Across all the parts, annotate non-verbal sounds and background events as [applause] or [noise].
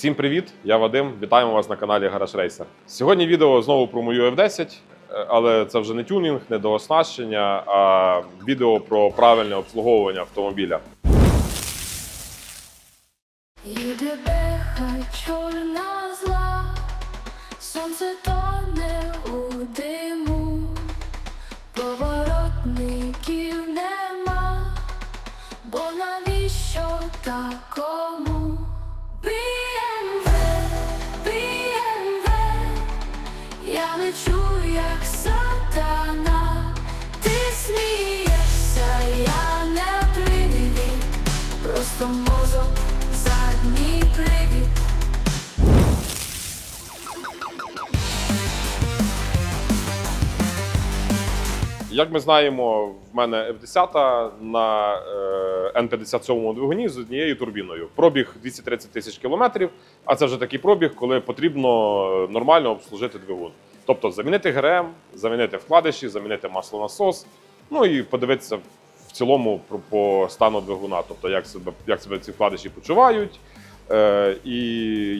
Всім привіт! Я Вадим. Вітаємо вас на каналі Гараж Рейсер. Сьогодні відео знову про мою F10, е, але це вже не тюнінг, не дооснащення, а відео про правильне обслуговування автомобіля. Як ми знаємо, в мене F10 на е, N57 двигуні з однією турбіною. Пробіг 230 тисяч кілометрів, а це вже такий пробіг, коли потрібно нормально обслужити двигун. Тобто замінити ГРМ, замінити вкладиші, замінити маслонасос, ну і подивитися в цілому по стану двигуна, тобто як себе, як себе ці вкладиші почувають. Е, і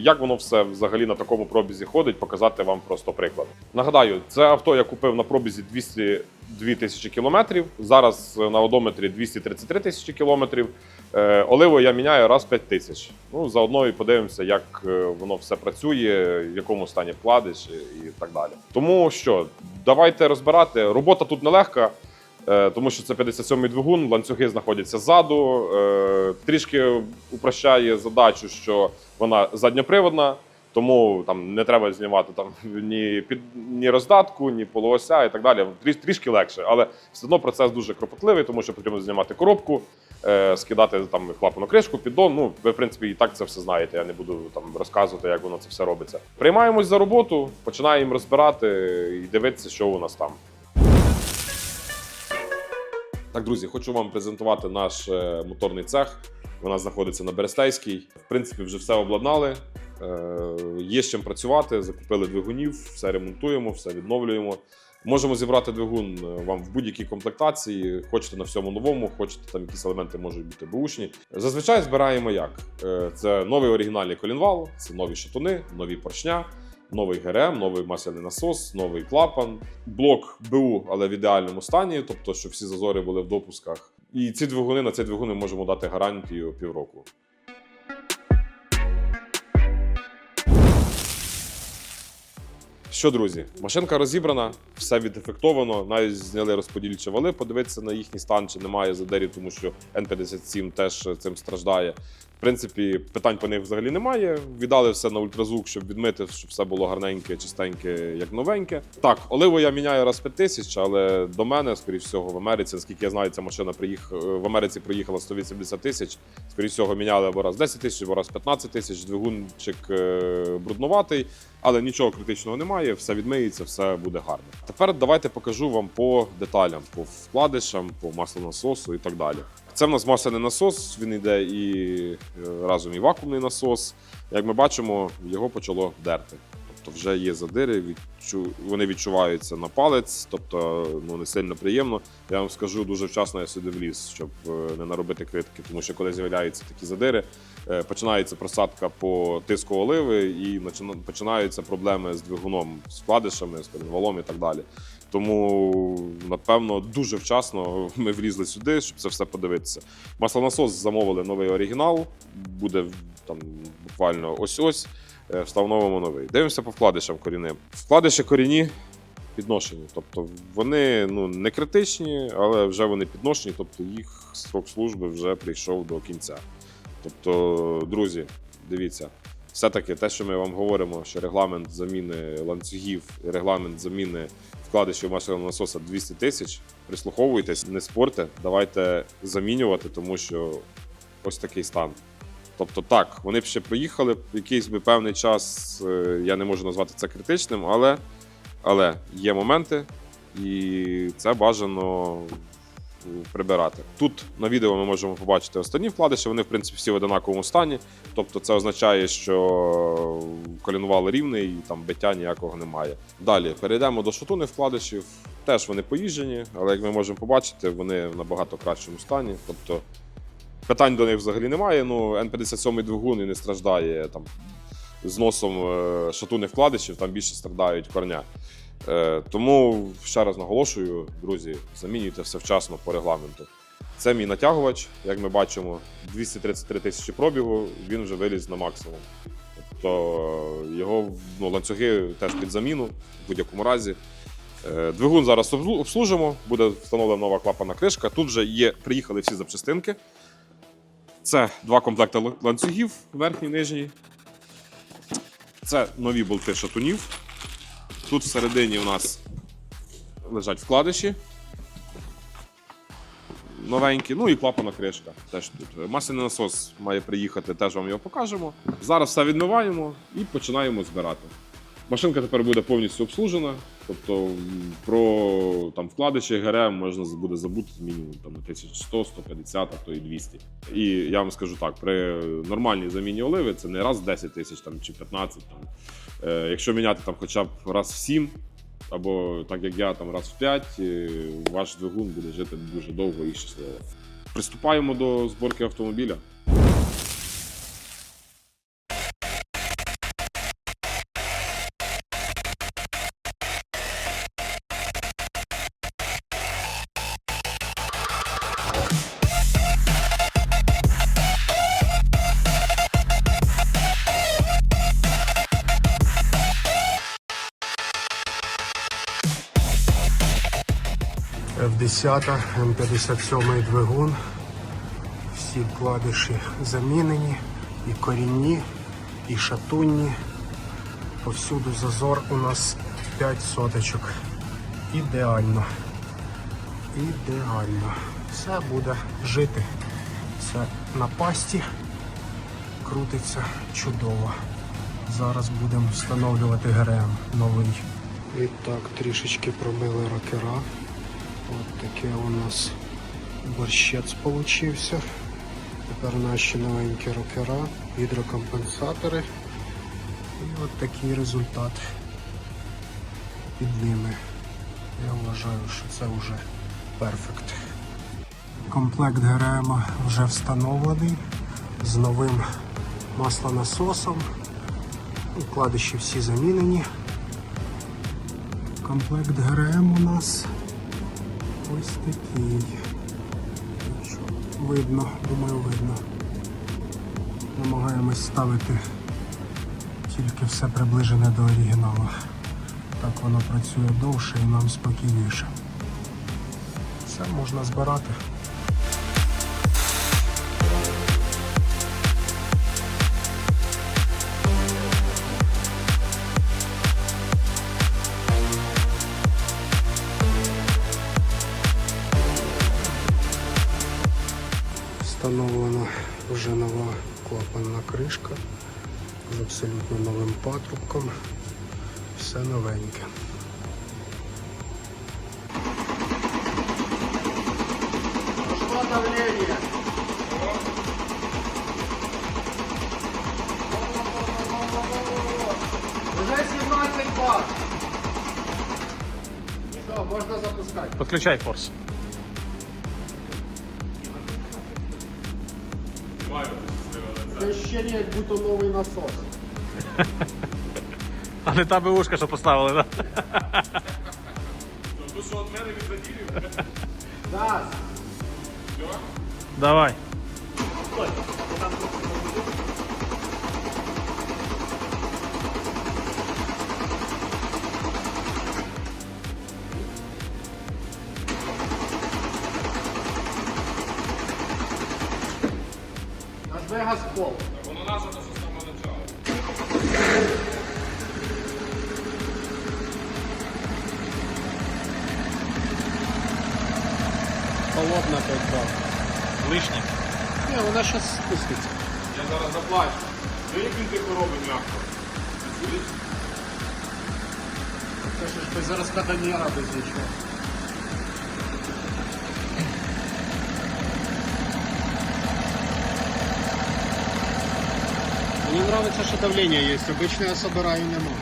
як воно все взагалі на такому пробізі ходить, показати вам просто приклад. Нагадаю, це авто я купив на пробізі 202 тисячі кілометрів. Зараз на одометрі 233 тисячі кілометрів. Е, Оливу я міняю раз в 5 тисяч. Ну, заодно і подивимося, як е, воно все працює, в якому стані вкладиш і так далі. Тому що давайте розбирати. Робота тут нелегка. Е, Тому що це 57-й двигун, ланцюги знаходяться ззаду. Е, Трішки упрощає задачу, що вона задньоприводна, тому там не треба знімати там ні під ні роздатку, ні полуося і так далі. Тріш, трішки легше, але все одно процес дуже кропотливий, тому що потрібно знімати коробку, е, скидати там клапану кришку, піддон. Ну, ви в принципі і так це все знаєте. Я не буду там розказувати, як воно це все робиться. Приймаємось за роботу, починаємо розбирати і дивитися, що у нас там. Так, друзі, хочу вам презентувати наш е, моторний цех. Нас знаходиться на Берестейській. В принципі, вже все обладнали. Е, Є з чим працювати. Закупили двигунів, все ремонтуємо, все відновлюємо. Можемо зібрати двигун е, вам в будь-якій комплектації. Хочете на всьому новому, хочете там якісь елементи можуть бути бушні. Зазвичай збираємо як? Це новий оригінальний колінвал, це нові шатуни, нові поршня. Новий ГРМ, новий масляний насос, новий клапан, блок БУ, але в ідеальному стані, тобто, щоб всі зазори були в допусках. І ці двигуни на цей двигун ми можемо дати гарантію півроку. Що, друзі, машинка розібрана, все відефектовано. Навіть зняли розподільчі вали, подивитися на їхній стан, чи немає задерів, тому що N57 теж цим страждає. Принципі, питань по них взагалі немає. Віддали все на ультразвук, щоб відмити, щоб все було гарненьке, чистеньке, як новеньке. Так, оливу я міняю раз в 5 тисяч, але до мене, скоріш всього, в Америці, наскільки я знаю, ця машина приїх... в Америці проїхала 180 тисяч. Скоріш всього, міняли або раз 10 тисяч, або раз 15 тисяч. Двигунчик е, бруднуватий, але нічого критичного немає, все відмиється, все буде гарно. Тепер давайте покажу вам по деталям, по вкладишам, по маслонасосу і так далі. Це в нас масляний насос, він йде і е, разом і вакуумний насос. Як ми бачимо, його почало дерти. Тобто вже є задири, відчу... вони відчуваються на палець, тобто ну, не сильно приємно. Я вам скажу, дуже вчасно я сюди вліз, щоб е, не наробити критики, тому що коли з'являються такі задири, е, починається просадка по тиску оливи і починаються проблеми з двигуном, з вкладишами, з коленвалом і так далі. Тому, напевно, дуже вчасно [laughs] ми влізли сюди, щоб це все подивитися. Маслонасос замовили новий оригінал, буде там буквально ось-ось. е, Встановимо новий. Дивимося по вкладишам корінним. Вкладиші корінні підношені. Тобто вони ну, не критичні, але вже вони підношені, тобто їх срок служби вже прийшов до кінця. Тобто, друзі, дивіться, все-таки те, що ми вам говоримо, що регламент заміни ланцюгів, регламент заміни вкладишів масляного насоса 200 тисяч. Прислуховуйтесь, не спорте, давайте замінювати, тому що ось такий стан. Тобто, так, вони б ще проїхали якийсь би певний час. е, Я не можу назвати це критичним, але, але є моменти, і це бажано прибирати. Тут на відео ми можемо побачити останні вкладиші. Вони, в принципі, всі в однаковому стані. Тобто, це означає, що колінвал рівний і там биття ніякого немає. Далі перейдемо до шатуни вкладишів. Теж вони поїжджені, але як ми можемо побачити, вони в набагато кращому стані. Тобто питань до них взагалі немає. Ну, N57 двигун і не страждає там зносом е, шатунних вкладишів, там більше страдають корня. Е, Тому ще раз наголошую, друзі, замінюйте все вчасно по регламенту. Це мій натягувач, як ми бачимо, 233 тисячі пробігу, він вже виліз на максимум. Тобто е, його ну, ланцюги теж під заміну в будь-якому разі. Е, Двигун зараз обслужимо, буде встановлена нова клапана кришка. Тут вже є, приїхали всі запчастинки. Це два комплекти ланцюгів, верхній нижній. Це нові болти шатунів. Тут всередині у нас лежать вкладиші. Новенькі, ну і клапана кришка. Теж тут. Масляний насос має приїхати, теж вам його покажемо. Зараз все відмиваємо і починаємо збирати. Машинка тепер буде повністю обслужена, тобто про там, вкладиші ГРМ можна буде забути мінімум там, на 1100, 150, а то і 200. І я вам скажу так: при нормальній заміні оливи це не раз в 10 тисяч там, чи 15. Там. Е, якщо міняти там, хоча б раз в 7, або так як я, там раз в 5, е, ваш двигун буде жити дуже довго і щасливо. Приступаємо до зборки автомобіля. F10, М57 двигун. Всі вкладиші замінені, і корінні, і шатунні. Повсюду зазор у нас 5 соточок. Ідеально. Ідеально. Все буде жити. Все на пасті. Крутиться чудово. Зараз будемо встановлювати ГРМ новий. І так, трішечки пробили рокера. От таке у нас борщець получився. Тепер наші новенькі рокера, гідрокомпенсатори. І от такий результат під ними. Я вважаю, що це вже перфект. Комплект ГРМ вже встановлений з новим маслонасосом. Вкладиші всі замінені. Комплект ГРМ у нас ось такий. Видно, думаю, видно. Намагаємось ставити тільки все приближене до оригіналу. Так воно працює довше і нам спокійніше. Все можна збирати. Кришка з абсолютно новим патрубком. Все новеньке. Пошло давление. ощущение, як будто новий насос. [laughs] А не та ушка, что поставили, так? Ну що, від мене відзаділів? Так. Давай. Наш Вегас Пол. Опять дал. Лишнє. Не, вона сейчас спустится. Я зараз заплачу. Ну як він тихо робить м'яко? Це ж без розкатанера, без нічого. Мені подобається, що давлення є. Обично я собираю нема.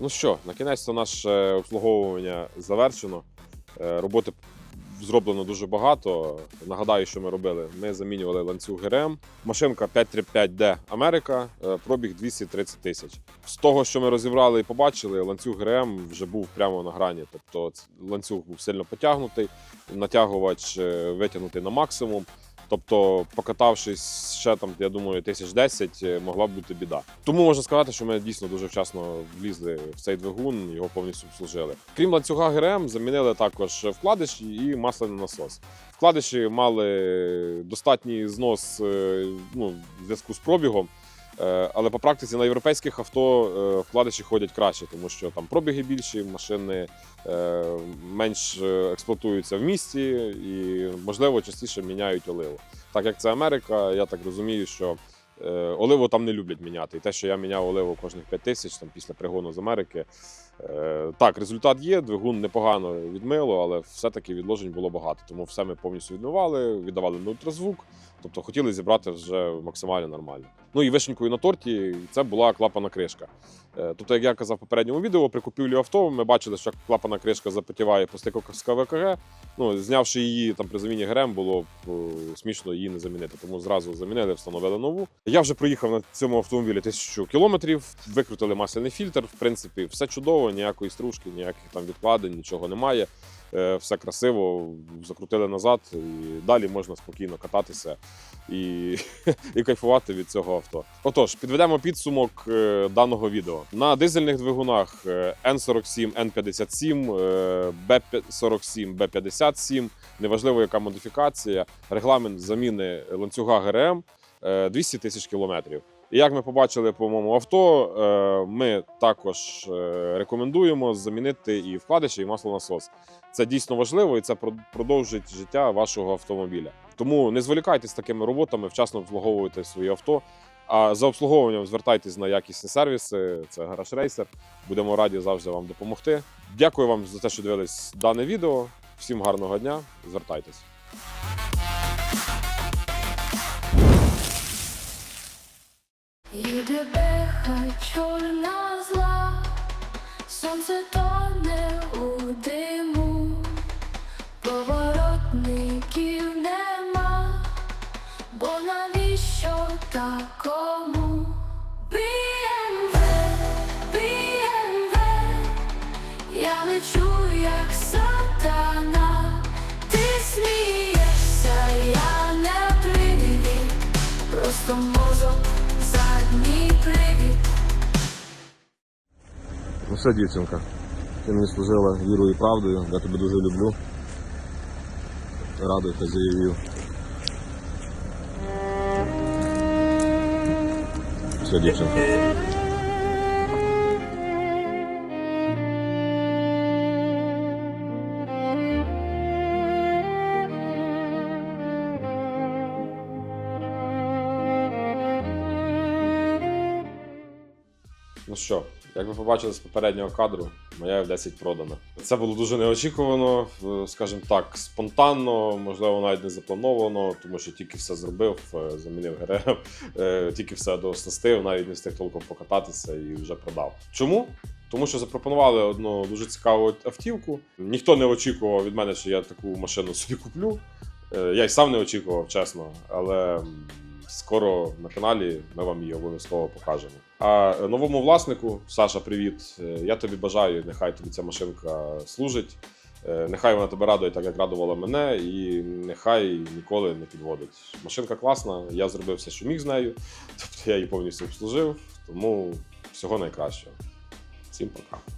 Ну що, на кінець наше обслуговування завершено. Е, Роботи зроблено дуже багато. Нагадаю, що ми робили. Ми замінювали ланцюг ГРМ. Машинка 535D Америка, е, пробіг 230 тисяч. З того, що ми розібрали і побачили, ланцюг ГРМ вже був прямо на грані. Тобто ланцюг був сильно потягнутий, натягувач е, витягнутий на максимум. Тобто, покатавшись ще там, я думаю, тисяч десять, е, могла б бути біда. Тому можна сказати, що ми дійсно дуже вчасно влізли в цей двигун, його повністю обслужили. Крім ланцюга ГРМ, замінили також вкладиш і масляний насос. Вкладиші мали достатній знос е, ну, в зв'язку з пробігом. Е, Але по практиці на європейських авто е, вкладиші ходять краще, тому що там пробіги більші, машини е, менш експлуатуються в місті і, можливо, частіше міняють оливу. Так як це Америка, я так розумію, що оливу там не люблять міняти. І те, що я міняв оливу кожних 5 тисяч там, після пригону з Америки. Так, результат є, двигун непогано відмило, але все-таки відложень було багато. Тому все ми повністю відмивали, віддавали на ультразвук. Тобто хотіли зібрати вже максимально нормально. Ну і вишенькою на торті це була клапана кришка. Е, Тобто, як я казав в попередньому відео, при купівлі авто ми бачили, що клапана кришка запотіває по стику з КВКГ. Ну, знявши її там при заміні ГРМ, було б е, смішно її не замінити. Тому зразу замінили, встановили нову. Я вже проїхав на цьому автомобілі тисячу кілометрів, викрутили масляний фільтр. В принципі, все чудово, ніякої стружки, ніяких там відкладень, нічого немає. Е, Все красиво, закрутили назад, і далі можна спокійно кататися і, [laughs] і кайфувати від цього авто. Отож, підведемо підсумок е, даного відео. На дизельних двигунах е, N47, N57, е, B47, B57, неважливо яка модифікація, регламент заміни ланцюга ГРМ е, 200 тисяч кілометрів. Як ми побачили по моєму авто, е, ми також е, рекомендуємо замінити і вкладиші, і маслонасос. Це дійсно важливо і це продовжить життя вашого автомобіля. Тому не зволікайте з такими роботами, вчасно обслуговуйте свої авто. А за обслуговуванням звертайтесь на якісні сервіси. Це гараж рейсер. Будемо раді завжди вам допомогти. Дякую вам за те, що дивились дане відео. Всім гарного дня. Звертайтесь. Їде беха чорна зла, сонце тоне Ну все, дівчинка. Ти мені служила вірою і правдою. Я тебе дуже люблю. Радий хазяїв. Все, дівчинка. Ну що, як ви побачили з попереднього кадру, моя F10 продана. Це було дуже неочікувано, е, скажімо так, спонтанно, можливо, навіть не заплановано, тому що тільки все зробив, е, замінив ГРМ, е, тільки все дооснастив, навіть не встиг толком покататися і вже продав. Чому? Тому що запропонували одну дуже цікаву автівку. Ніхто не очікував від мене, що я таку машину собі куплю. Я й сам не очікував, чесно, але скоро на каналі ми вам її обов'язково покажемо. А новому власнику, Саша, привіт. Е, Я тобі бажаю, нехай тобі ця машинка служить. Е, Нехай вона тебе радує, так як радувала мене, і нехай ніколи не підводить. Машинка класна, я зробив все, що міг з нею. Тобто я її повністю обслужив, тому всього найкращого. Всім пока.